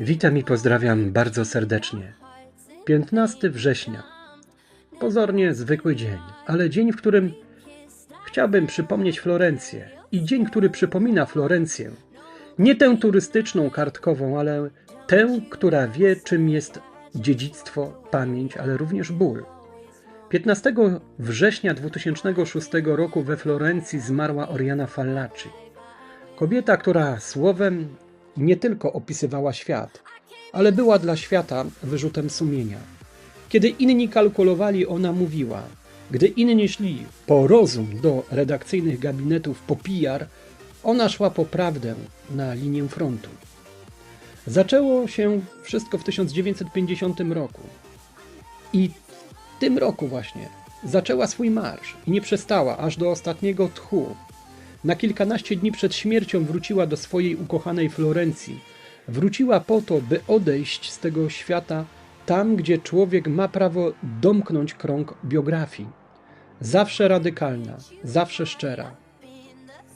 Witam i pozdrawiam bardzo serdecznie. 15 września. Pozornie zwykły dzień, ale dzień, w którym chciałbym przypomnieć Florencję. I dzień, który przypomina Florencję. Nie tę turystyczną, kartkową, ale tę, która wie, czym jest dziedzictwo, pamięć, ale również ból. 15 września 2006 roku we Florencji zmarła Oriana Fallaci. Kobieta, która słowem nie tylko opisywała świat, ale była dla świata wyrzutem sumienia. Kiedy inni kalkulowali, ona mówiła. Gdy inni szli po rozum do redakcyjnych gabinetów po PR, ona szła po prawdę na linię frontu. Zaczęło się wszystko w 1950 roku. I w tym roku właśnie zaczęła swój marsz i nie przestała aż do ostatniego tchu. Na kilkanaście dni przed śmiercią wróciła do swojej ukochanej Florencji. Wróciła po to, by odejść z tego świata tam, gdzie człowiek ma prawo domknąć krąg biografii. Zawsze radykalna, zawsze szczera.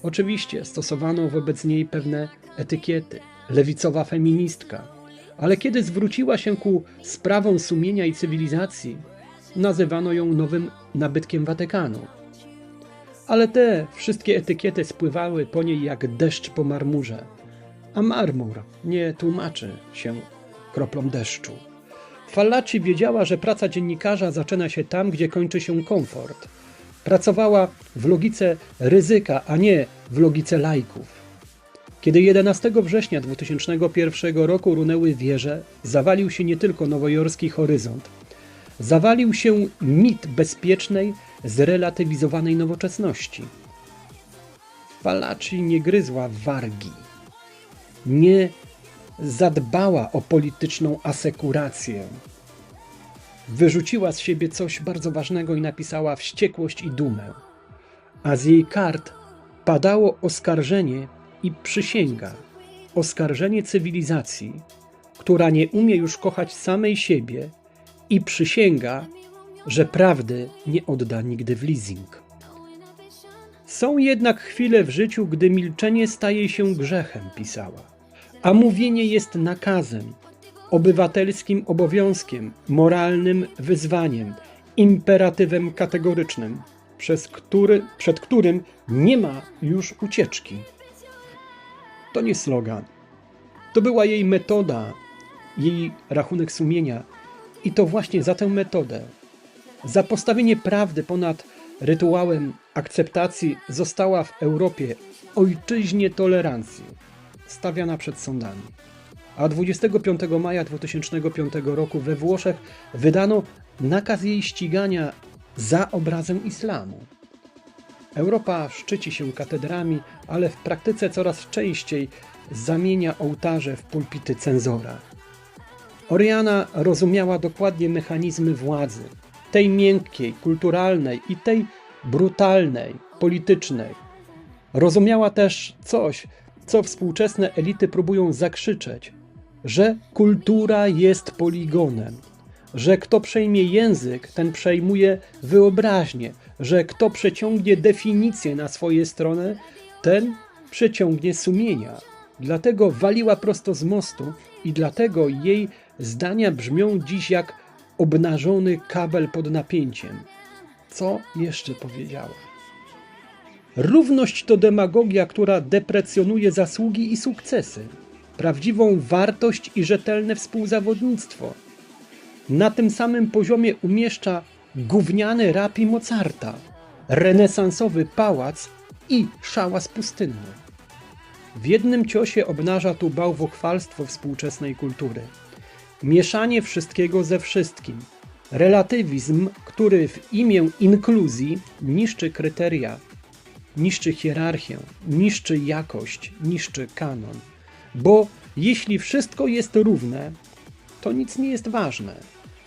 Oczywiście stosowano wobec niej pewne etykiety, lewicowa feministka, ale kiedy zwróciła się ku sprawom sumienia i cywilizacji, nazywano ją nowym nabytkiem Watykanu. Ale te wszystkie etykiety spływały po niej jak deszcz po marmurze, a marmur nie tłumaczy się kroplą deszczu. Fallaci wiedziała, że praca dziennikarza zaczyna się tam, gdzie kończy się komfort. Pracowała w logice ryzyka, a nie w logice lajków. Kiedy 11 września 2001 roku runęły wieże, zawalił się nie tylko nowojorski horyzont. Zawalił się mit bezpiecznej, zrelatywizowanej nowoczesności. Fallaci nie gryzła wargi. Nie zadbała o polityczną asekurację. Wyrzuciła z siebie coś bardzo ważnego i napisała wściekłość i dumę. A z jej kart padało oskarżenie i przysięga. Oskarżenie cywilizacji, która nie umie już kochać samej siebie i przysięga, że prawdy nie odda nigdy w leasing. Są jednak chwile w życiu, gdy milczenie staje się grzechem, pisała, a mówienie jest nakazem, obywatelskim obowiązkiem, moralnym wyzwaniem, imperatywem kategorycznym, przez który, przed którym nie ma już ucieczki. To nie slogan. To była jej metoda, jej rachunek sumienia. I to właśnie za tę metodę, za postawienie prawdy ponad rytuałem akceptacji została w Europie ojczyźnie tolerancji stawiana przed sądami. A 25 maja 2005 roku we Włoszech wydano nakaz jej ścigania za obrazem islamu. Europa szczyci się katedrami, ale w praktyce coraz częściej zamienia ołtarze w pulpity cenzora. Oriana rozumiała dokładnie mechanizmy władzy, tej miękkiej, kulturalnej i tej brutalnej, politycznej. Rozumiała też coś, co współczesne elity próbują zakrzyczeć, że kultura jest poligonem, że kto przejmie język, ten przejmuje wyobraźnię, że kto przeciągnie definicję na swoje strony, ten przeciągnie sumienia. Dlatego waliła prosto z mostu i dlatego jej zdania brzmią dziś jak obnażony kabel pod napięciem. Co jeszcze powiedziała? Równość to demagogia, która deprecjonuje zasługi i sukcesy, prawdziwą wartość i rzetelne współzawodnictwo. Na tym samym poziomie umieszcza gówniany rapi Mozarta, renesansowy pałac i szałas pustynny. W jednym ciosie obnaża tu bałwochwalstwo współczesnej kultury. Mieszanie wszystkiego ze wszystkim. Relatywizm, który w imię inkluzji niszczy kryteria, niszczy hierarchię, niszczy jakość, niszczy kanon. Bo jeśli wszystko jest równe, to nic nie jest ważne.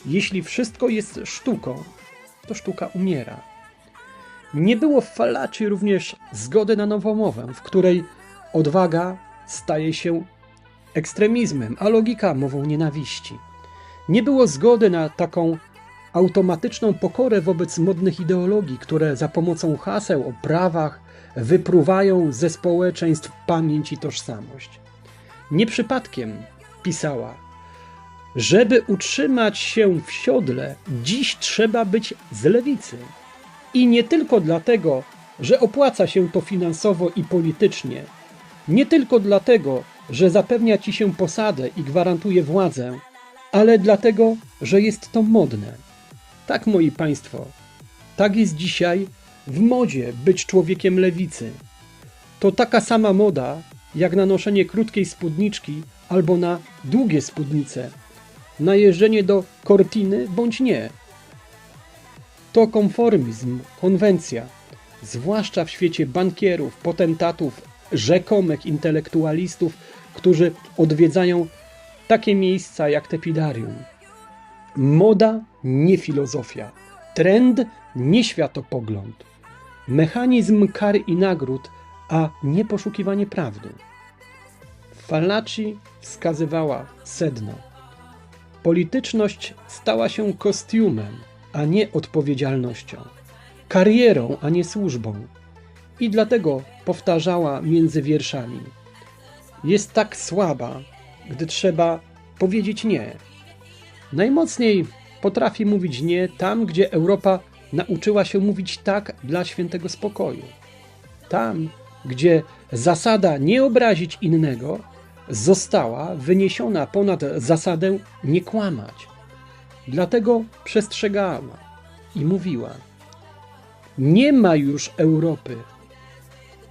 Jeśli wszystko jest sztuką, to sztuka umiera. Nie było w Falaci również zgody na nowomowę, w której odwaga staje się ekstremizmem, a logika mową nienawiści. Nie było zgody na taką automatyczną pokorę wobec modnych ideologii, które za pomocą haseł o prawach wypruwają ze społeczeństw pamięć i tożsamość. Nie przypadkiem pisała: Żeby utrzymać się w siodle, dziś trzeba być z lewicy. I nie tylko dlatego, że opłaca się to finansowo i politycznie, nie tylko dlatego, że zapewnia ci się posadę i gwarantuje władzę, ale dlatego, że jest to modne. Tak, moi państwo, tak jest dzisiaj w modzie być człowiekiem lewicy. To taka sama moda, jak na noszenie krótkiej spódniczki albo na długie spódnice, na jeżdżenie do kortiny bądź nie. To konformizm, konwencja, zwłaszcza w świecie bankierów, potentatów, rzekomych intelektualistów, którzy odwiedzają takie miejsca jak Tepidarium. Moda, nie filozofia. Trend, nie światopogląd. Mechanizm kar i nagród, a nie poszukiwanie prawdy. Fallaci wskazywała sedno. Polityczność stała się kostiumem, a nie odpowiedzialnością. Karierą, a nie służbą. I dlatego powtarzała między wierszami. Jest tak słaba, gdy trzeba powiedzieć nie. Najmocniej potrafi mówić nie tam, gdzie Europa nauczyła się mówić tak dla świętego spokoju. Tam, gdzie zasada nie obrazić innego została wyniesiona ponad zasadę nie kłamać. Dlatego przestrzegała i mówiła: Nie ma już Europy,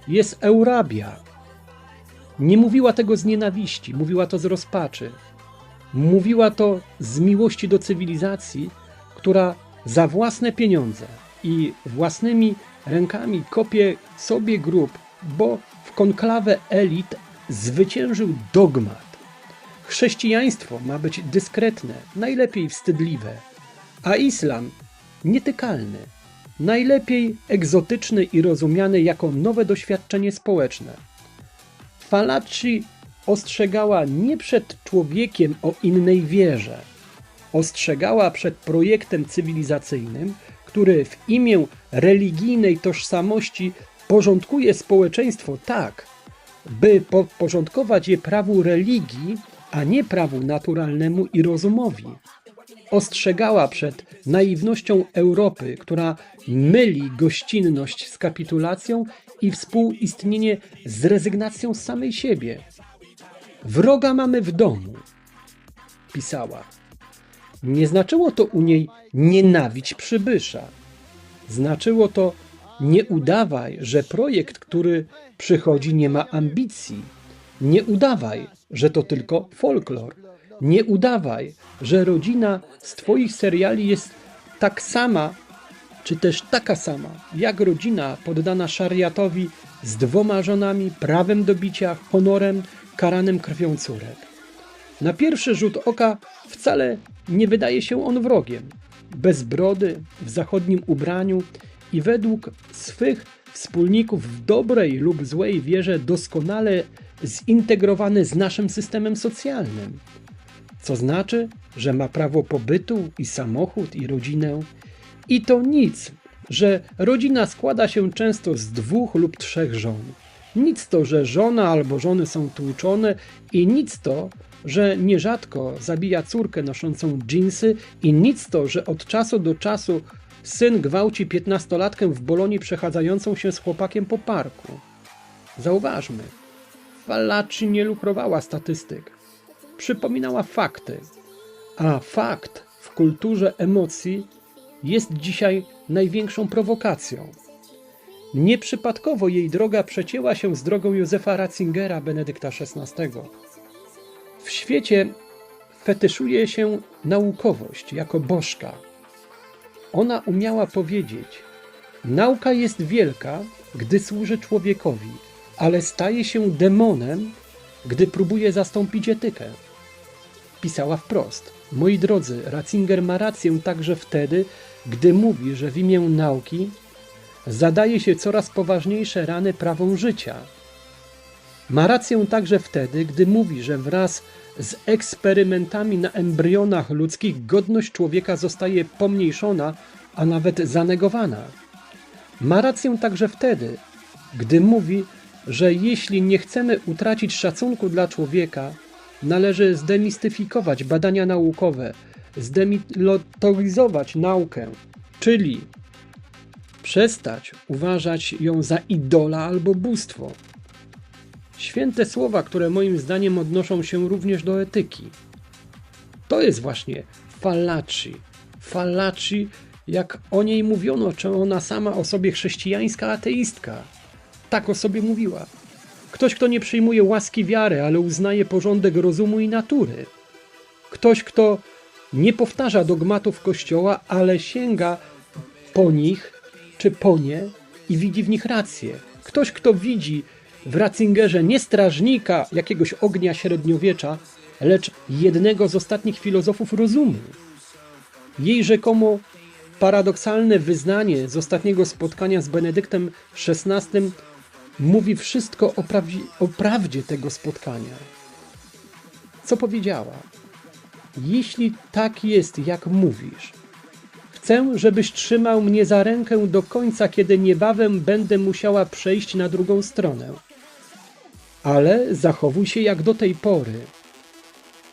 jest Eurabia. Nie mówiła tego z nienawiści, mówiła to z rozpaczy. Mówiła to z miłości do cywilizacji, która za własne pieniądze i własnymi rękami kopie sobie grób, bo w konklawę elit zwyciężył dogmat. Chrześcijaństwo ma być dyskretne, najlepiej wstydliwe, a islam nietykalny, najlepiej egzotyczny i rozumiany jako nowe doświadczenie społeczne. Falaci ostrzegała nie przed człowiekiem o innej wierze, ostrzegała przed projektem cywilizacyjnym, który w imię religijnej tożsamości porządkuje społeczeństwo tak, by podporządkować je prawu religii, a nie prawu naturalnemu i rozumowi. Ostrzegała przed naiwnością Europy, która myli gościnność z kapitulacją i współistnienie z rezygnacją z samej siebie. Wroga mamy w domu, pisała. Nie znaczyło to u niej nienawiść przybysza. Znaczyło to nie udawaj, że projekt, który przychodzi, nie ma ambicji. Nie udawaj, że to tylko folklor. Nie udawaj, że rodzina z Twoich seriali jest tak sama, czy też taka sama, jak rodzina poddana szariatowi z dwoma żonami, prawem do bicia, honorem, karanym krwią córek. Na pierwszy rzut oka wcale nie wydaje się on wrogiem. Bez brody, w zachodnim ubraniu i według swych wspólników w dobrej lub złej wierze doskonale zintegrowany z naszym systemem socjalnym. Co znaczy, że ma prawo pobytu i samochód i rodzinę. I to nic, że rodzina składa się często z dwóch lub trzech żon. Nic to, że żona albo żony są tłuczone i nic to, że nierzadko zabija córkę noszącą dżinsy i nic to, że od czasu do czasu syn gwałci piętnastolatkę w Bolonii przechadzającą się z chłopakiem po parku. Zauważmy, Fallaci nie lukrowała statystyk. Przypominała fakty. A fakt w kulturze emocji jest dzisiaj największą prowokacją. Nieprzypadkowo jej droga przecięła się z drogą Józefa Ratzingera Benedykta XVI. W świecie fetyszuje się naukowość jako bożka. Ona umiała powiedzieć: Nauka jest wielka, gdy służy człowiekowi, ale staje się demonem, gdy próbuje zastąpić etykę. Pisała wprost: Moi drodzy, Ratzinger ma rację także wtedy, gdy mówi, że w imię nauki zadaje się coraz poważniejsze rany prawom życia. Ma rację także wtedy, gdy mówi, że wraz z eksperymentami na embrionach ludzkich godność człowieka zostaje pomniejszona, a nawet zanegowana. Ma rację także wtedy, gdy mówi, że jeśli nie chcemy utracić szacunku dla człowieka, należy zdemistyfikować badania naukowe, zdemilitaryzować naukę, czyli przestać uważać ją za idola albo bóstwo. Święte słowa, które moim zdaniem odnoszą się również do etyki. To jest właśnie Fallaci. Fallaci, jak o niej mówiono, czy ona sama o sobie chrześcijańska ateistka. Tak o sobie mówiła. Ktoś, kto nie przyjmuje łaski wiary, ale uznaje porządek rozumu i natury. Ktoś, kto nie powtarza dogmatów Kościoła, ale sięga po nich czy po nie i widzi w nich rację. Ktoś, kto widzi w Ratzingerze nie strażnika jakiegoś ognia średniowiecza, lecz jednego z ostatnich filozofów rozumu. Jej rzekomo paradoksalne wyznanie z ostatniego spotkania z Benedyktem XVI mówi wszystko o, prawi- o prawdzie tego spotkania. Co powiedziała? Jeśli tak jest, jak mówisz, chcę, żebyś trzymał mnie za rękę do końca, kiedy niebawem będę musiała przejść na drugą stronę. Ale zachowuj się jak do tej pory.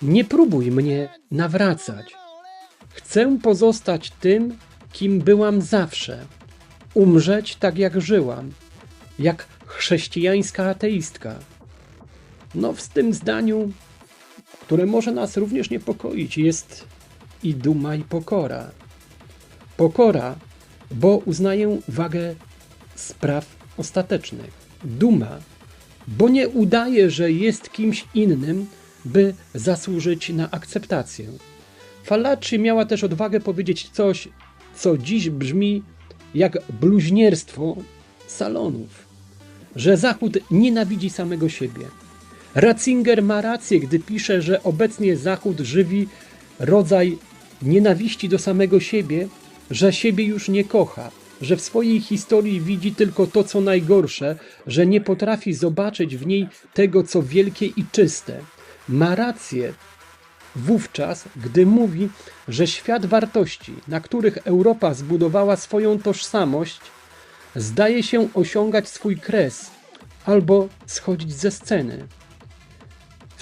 Nie próbuj mnie nawracać. Chcę pozostać tym, kim byłam zawsze. Umrzeć tak, jak żyłam. Jak chrześcijańska ateistka. No, w tym zdaniu, które może nas również niepokoić, jest i duma, i pokora. Pokora, bo uznaję wagę spraw ostatecznych. Duma, bo nie udaje, że jest kimś innym, by zasłużyć na akceptację. Falaci miała też odwagę powiedzieć coś, co dziś brzmi jak bluźnierstwo salonów, że Zachód nienawidzi samego siebie. Ratzinger ma rację, gdy pisze, że obecnie Zachód żywi rodzaj nienawiści do samego siebie, że siebie już nie kocha, że w swojej historii widzi tylko to, co najgorsze, że nie potrafi zobaczyć w niej tego, co wielkie i czyste. Ma rację wówczas, gdy mówi, że świat wartości, na których Europa zbudowała swoją tożsamość, zdaje się osiągać swój kres albo schodzić ze sceny.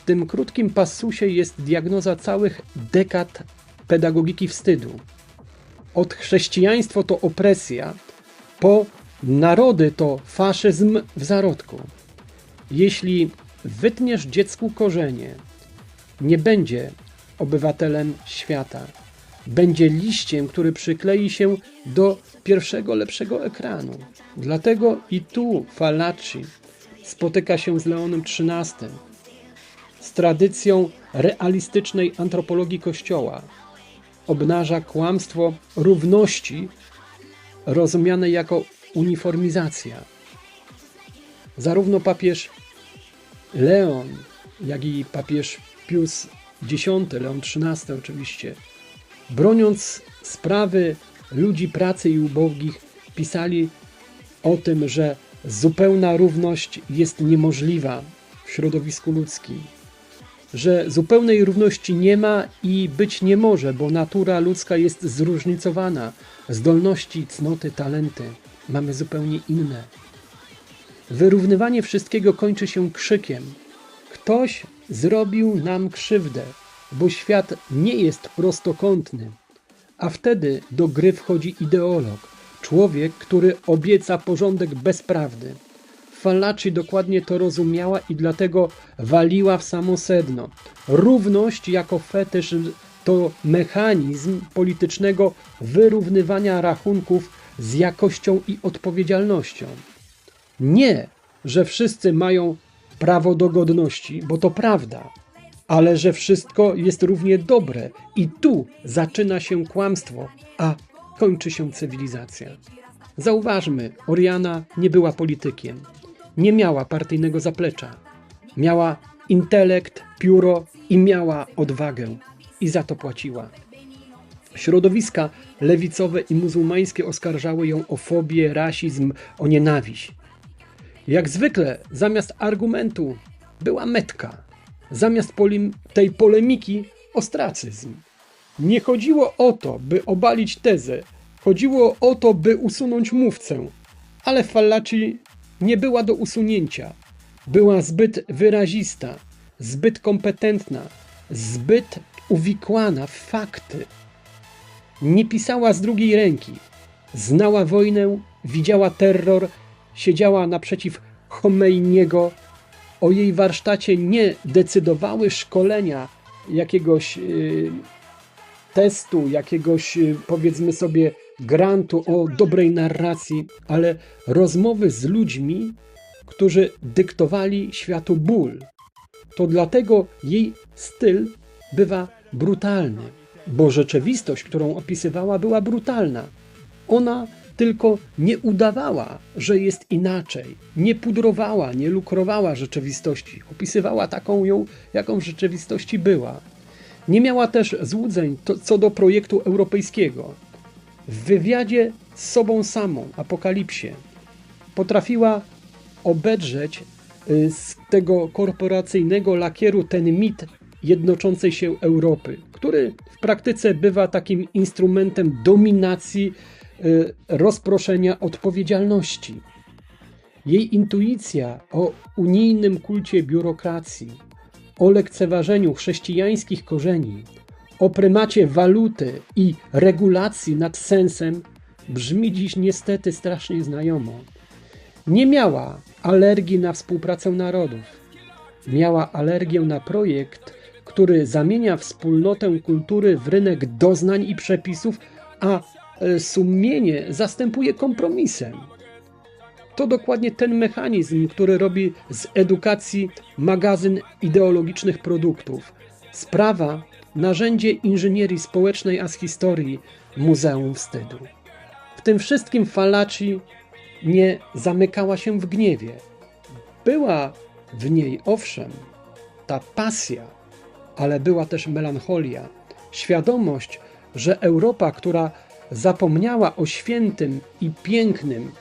Tym krótkim pasusie jest diagnoza całych dekad pedagogiki wstydu. Od chrześcijaństwo to opresja, po narody to faszyzm w zarodku. Jeśli wytniesz dziecku korzenie, nie będzie obywatelem świata. Będzie liściem, który przyklei się do pierwszego lepszego ekranu. Dlatego i tu Falaci spotyka się z Leonem XIII, z tradycją realistycznej antropologii Kościoła. Obnaża kłamstwo równości, rozumiane jako uniformizacja. Zarówno papież Leon, jak i papież Pius X, Leon XIII oczywiście, broniąc sprawy ludzi pracy i ubogich, pisali o tym, że zupełna równość jest niemożliwa w środowisku ludzkim, że zupełnej równości nie ma i być nie może, bo natura ludzka jest zróżnicowana, zdolności, cnoty, talenty mamy zupełnie inne. Wyrównywanie wszystkiego kończy się krzykiem. Ktoś zrobił nam krzywdę, bo świat nie jest prostokątny. A wtedy do gry wchodzi ideolog, człowiek, który obieca porządek bez prawdy. Falaci dokładnie to rozumiała i dlatego waliła w samo sedno. Równość jako fetysz to mechanizm politycznego wyrównywania rachunków z jakością i odpowiedzialnością. Nie, że wszyscy mają prawo do godności, bo to prawda, ale że wszystko jest równie dobre i tu zaczyna się kłamstwo, a kończy się cywilizacja. Zauważmy, Oriana nie była politykiem, nie miała partyjnego zaplecza. Miała intelekt, pióro i miała odwagę i za to płaciła. Środowiska lewicowe i muzułmańskie oskarżały ją o fobię, rasizm, o nienawiść. Jak zwykle, zamiast argumentu była metka, zamiast tej polemiki ostracyzm. Nie chodziło o to, by obalić tezę, chodziło o to, by usunąć mówcę, ale Fallaci nie była do usunięcia. Była zbyt wyrazista, zbyt kompetentna, zbyt uwikłana w fakty. Nie pisała z drugiej ręki. Znała wojnę, widziała terror, siedziała naprzeciw Chomeiniego. O jej warsztacie nie decydowały szkolenia jakiegoś yy, testu, jakiegoś yy, powiedzmy sobie grantu o dobrej narracji, ale rozmowy z ludźmi, którzy dyktowali światu ból. To dlatego jej styl bywa brutalny, bo rzeczywistość, którą opisywała, była brutalna. Ona tylko nie udawała, że jest inaczej, nie pudrowała, nie lukrowała rzeczywistości, opisywała taką ją, jaką w rzeczywistości była. Nie miała też złudzeń to, co do projektu europejskiego. W wywiadzie z sobą samą, Apokalipsie, potrafiła obedrzeć y, z tego korporacyjnego lakieru ten mit jednoczącej się Europy, który w praktyce bywa takim instrumentem dominacji, y, rozproszenia odpowiedzialności. Jej intuicja o unijnym kulcie biurokracji, o lekceważeniu chrześcijańskich korzeni, o prymacie waluty i regulacji nad sensem brzmi dziś niestety strasznie znajomo. Nie miała alergii na współpracę narodów. Miała alergię na projekt, który zamienia wspólnotę kultury w rynek doznań i przepisów, a e, sumienie zastępuje kompromisem. To dokładnie ten mechanizm, który robi z edukacji magazyn ideologicznych produktów. Sprawa, narzędzie inżynierii społecznej, a z historii Muzeum Wstydu. W tym wszystkim Falaci nie zamykała się w gniewie. Była w niej, owszem, ta pasja, ale była też melancholia, świadomość, że Europa, która zapomniała o świętym i pięknym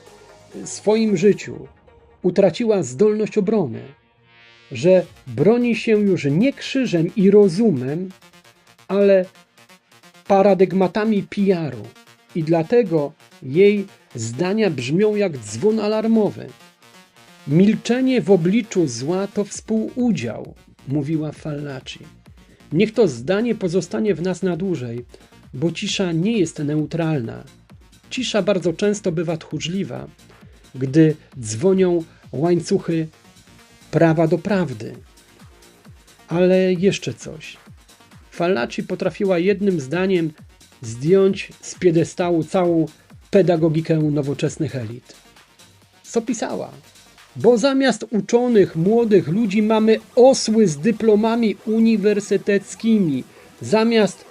swoim życiu, utraciła zdolność obrony, że broni się już nie krzyżem i rozumem, ale paradygmatami PR-u. I dlatego jej zdania brzmią jak dzwon alarmowy. Milczenie w obliczu zła to współudział, mówiła Fallaci. Niech to zdanie pozostanie w nas na dłużej, bo cisza nie jest neutralna. Cisza bardzo często bywa tchórzliwa, gdy dzwonią łańcuchy prawa do prawdy. Ale jeszcze coś. Fallaci potrafiła jednym zdaniem zdjąć z piedestału całą pedagogikę nowoczesnych elit. Co pisała? Bo zamiast uczonych, młodych ludzi mamy osły z dyplomami uniwersyteckimi. Zamiast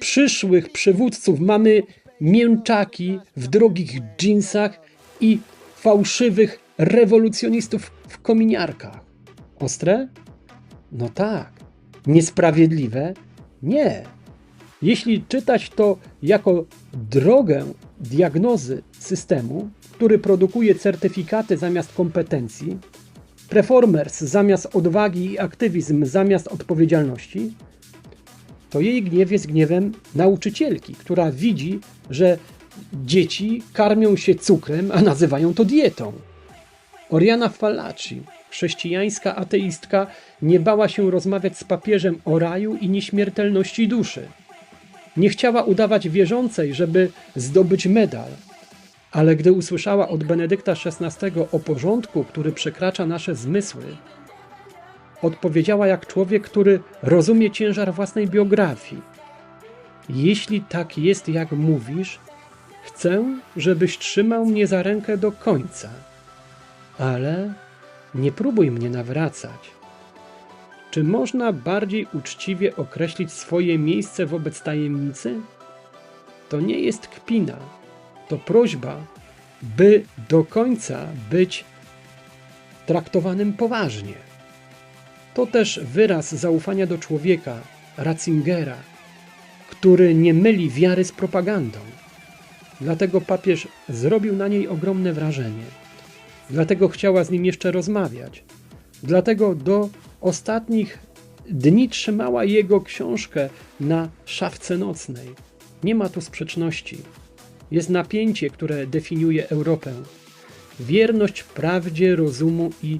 przyszłych przywódców mamy mięczaki w drogich dżinsach i fałszywych rewolucjonistów w kominiarkach. Ostre? No tak. Niesprawiedliwe? Nie. Jeśli czytać to jako drogę diagnozy systemu, który produkuje certyfikaty zamiast kompetencji, performers zamiast odwagi i aktywizm zamiast odpowiedzialności, to jej gniew jest gniewem nauczycielki, która widzi, że dzieci karmią się cukrem, a nazywają to dietą. Oriana Fallaci, chrześcijańska ateistka, nie bała się rozmawiać z papieżem o raju i nieśmiertelności duszy. Nie chciała udawać wierzącej, żeby zdobyć medal. Ale gdy usłyszała od Benedykta XVI o porządku, który przekracza nasze zmysły, odpowiedziała jak człowiek, który rozumie ciężar własnej biografii. Jeśli tak jest, jak mówisz, chcę, żebyś trzymał mnie za rękę do końca. Ale nie próbuj mnie nawracać. Czy można bardziej uczciwie określić swoje miejsce wobec tajemnicy? To nie jest kpina, to prośba, by do końca być traktowanym poważnie. To też wyraz zaufania do człowieka, Ratzingera, który nie myli wiary z propagandą. Dlatego papież zrobił na niej ogromne wrażenie. Dlatego chciała z nim jeszcze rozmawiać. Dlatego do ostatnich dni trzymała jego książkę na szafce nocnej. Nie ma tu sprzeczności. Jest napięcie, które definiuje Europę. Wierność prawdzie, rozumu i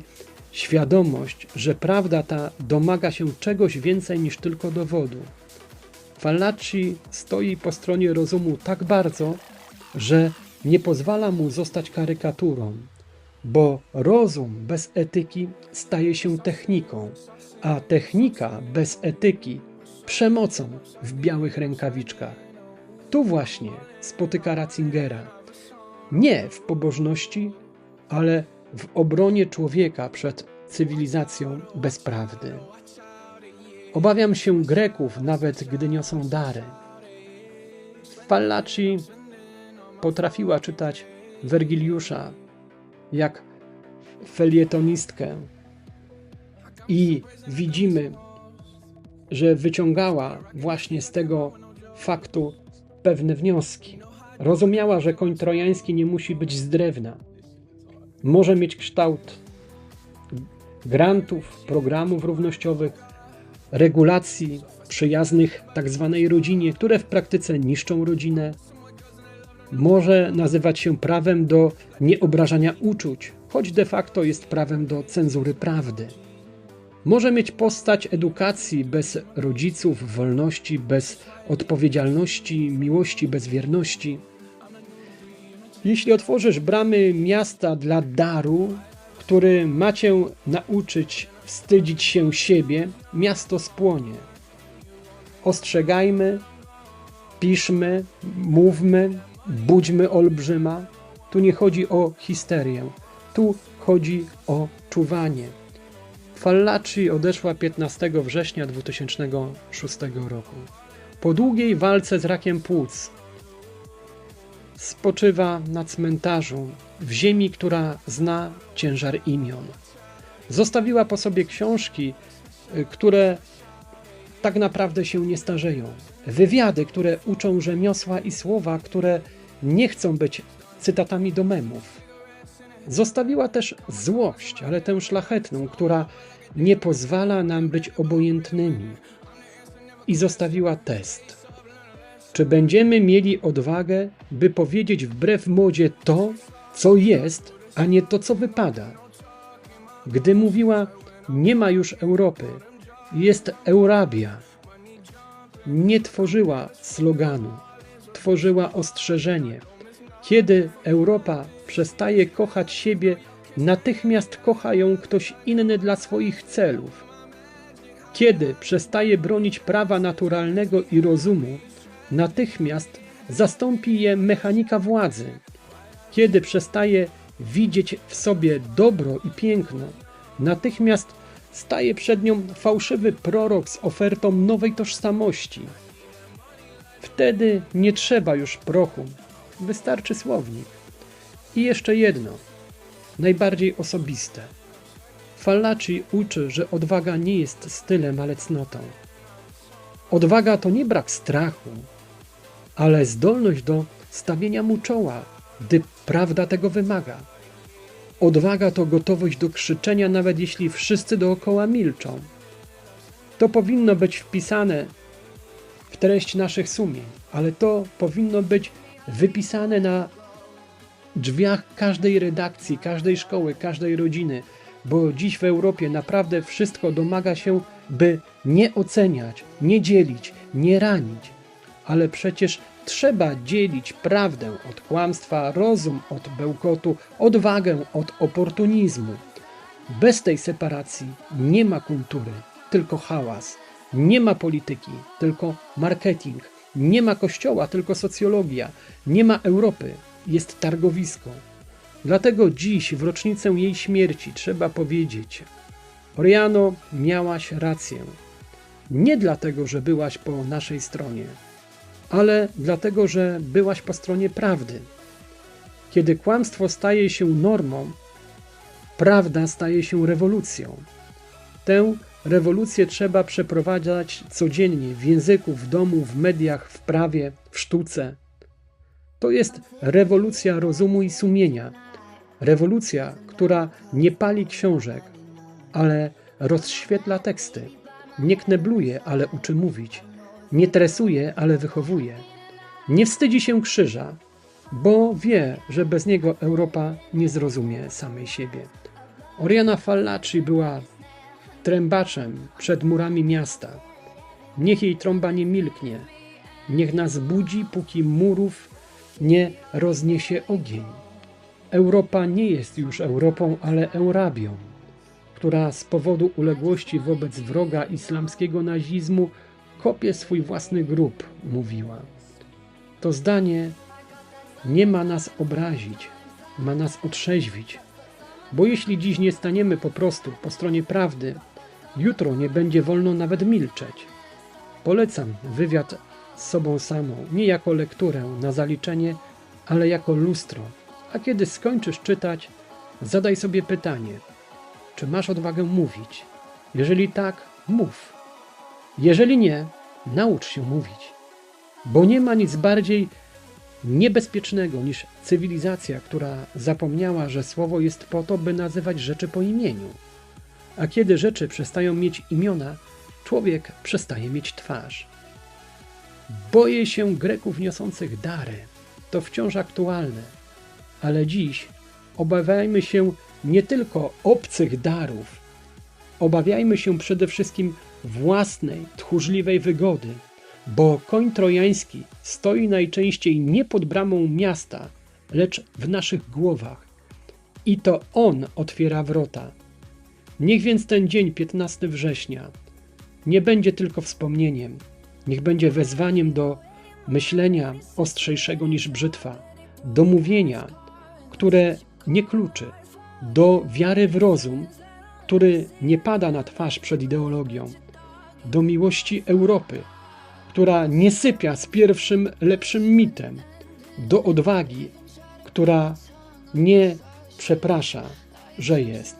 świadomość, że prawda ta domaga się czegoś więcej niż tylko dowodu. Fallaci stoi po stronie rozumu tak bardzo, że nie pozwala mu zostać karykaturą, bo rozum bez etyki staje się techniką, a technika bez etyki przemocą w białych rękawiczkach. Tu właśnie spotyka Ratzingera. Nie w pobożności, ale w obronie człowieka przed cywilizacją bez prawdy. Obawiam się Greków, nawet gdy niosą dary. Fallaci potrafiła czytać Wergiliusza jak felietonistkę i widzimy, że wyciągała właśnie z tego faktu pewne wnioski. Rozumiała, że koń trojański nie musi być z drewna. Może mieć kształt grantów, programów równościowych, regulacji przyjaznych tak zwanej rodzinie, które w praktyce niszczą rodzinę. Może nazywać się prawem do nieobrażania uczuć, choć de facto jest prawem do cenzury prawdy. Może mieć postać edukacji bez rodziców, wolności, bez odpowiedzialności, miłości, bez wierności. Jeśli otworzysz bramy miasta dla daru, który ma cię nauczyć wstydzić się siebie, miasto spłonie. Ostrzegajmy, piszmy, mówmy, budźmy olbrzyma. Tu nie chodzi o histerię, tu chodzi o czuwanie. Fallaci odeszła 15 września 2006 roku. Po długiej walce z rakiem płuc spoczywa na cmentarzu w ziemi, która zna ciężar imion. Zostawiła po sobie książki, y, które tak naprawdę się nie starzeją. Wywiady, które uczą rzemiosła i słowa, które nie chcą być cytatami do memów. Zostawiła też złość, ale tę szlachetną, która nie pozwala nam być obojętnymi. I zostawiła test. Czy będziemy mieli odwagę, by powiedzieć wbrew modzie to, co jest, a nie to, co wypada? Gdy mówiła, nie ma już Europy, jest Eurabia, nie tworzyła sloganu, tworzyła ostrzeżenie. Kiedy Europa przestaje kochać siebie, natychmiast kocha ją ktoś inny dla swoich celów. Kiedy przestaje bronić prawa naturalnego i rozumu, natychmiast zastąpi je mechanika władzy. Kiedy przestaje widzieć w sobie dobro i piękno, natychmiast staje przed nią fałszywy prorok z ofertą nowej tożsamości. Wtedy nie trzeba już prochu, wystarczy słownik. I jeszcze jedno, najbardziej osobiste. Fallaci uczy, że odwaga nie jest stylem, ale cnotą. Odwaga to nie brak strachu, ale zdolność do stawienia mu czoła, gdy prawda tego wymaga. Odwaga to gotowość do krzyczenia, nawet jeśli wszyscy dookoła milczą. To powinno być wpisane w treść naszych sumień, ale to powinno być wypisane na drzwiach każdej redakcji, każdej szkoły, każdej rodziny, bo dziś w Europie naprawdę wszystko domaga się, by nie oceniać, nie dzielić, nie ranić. Ale przecież trzeba dzielić prawdę od kłamstwa, rozum od bełkotu, odwagę od oportunizmu. Bez tej separacji nie ma kultury, tylko hałas. Nie ma polityki, tylko marketing. Nie ma kościoła, tylko socjologia. Nie ma Europy, jest targowisko. Dlatego dziś, w rocznicę jej śmierci, trzeba powiedzieć: Oriano, miałaś rację. Nie dlatego, że byłaś po naszej stronie, ale dlatego, że byłaś po stronie prawdy. Kiedy kłamstwo staje się normą, prawda staje się rewolucją. Tę rewolucję trzeba przeprowadzać codziennie w języku, w domu, w mediach, w prawie, w sztuce. To jest rewolucja rozumu i sumienia. Rewolucja, która nie pali książek, ale rozświetla teksty. Nie knebluje, ale uczy mówić. Nie tresuje, ale wychowuje. Nie wstydzi się krzyża, bo wie, że bez niego Europa nie zrozumie samej siebie. Oriana Fallaci była trębaczem przed murami miasta. Niech jej trąba nie milknie, niech nas budzi, póki murów nie rozniesie ogień. Europa nie jest już Europą, ale Eurabią, która z powodu uległości wobec wroga islamskiego nazizmu kopie swój własny grób, mówiła. To zdanie nie ma nas obrazić, ma nas otrzeźwić. Bo jeśli dziś nie staniemy po prostu po stronie prawdy, jutro nie będzie wolno nawet milczeć. Polecam wywiad z sobą samą, nie jako lekturę na zaliczenie, ale jako lustro. A kiedy skończysz czytać, zadaj sobie pytanie: czy masz odwagę mówić? Jeżeli tak, mów. Jeżeli nie, naucz się mówić. Bo nie ma nic bardziej niebezpiecznego niż cywilizacja, która zapomniała, że słowo jest po to, by nazywać rzeczy po imieniu. A kiedy rzeczy przestają mieć imiona, człowiek przestaje mieć twarz. Boję się Greków niosących dary. To wciąż aktualne. Ale dziś obawiajmy się nie tylko obcych darów, obawiajmy się przede wszystkim własnej, tchórzliwej wygody, bo koń trojański stoi najczęściej nie pod bramą miasta, lecz w naszych głowach. I to on otwiera wrota. Niech więc ten dzień 15 września nie będzie tylko wspomnieniem, niech będzie wezwaniem do myślenia ostrzejszego niż brzytwa, do mówienia, które nie kluczy, do wiary w rozum, który nie pada na twarz przed ideologią, do miłości Europy, która nie sypia z pierwszym lepszym mitem, do odwagi, która nie przeprasza, że jest.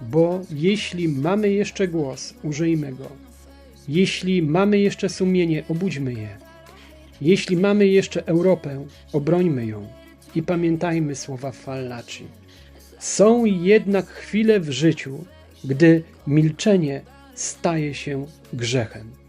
Bo jeśli mamy jeszcze głos, użyjmy go. Jeśli mamy jeszcze sumienie, obudźmy je. Jeśli mamy jeszcze Europę, obrońmy ją i pamiętajmy słowa Fallaci. Są jednak chwile w życiu, gdy milczenie staje się grzechem.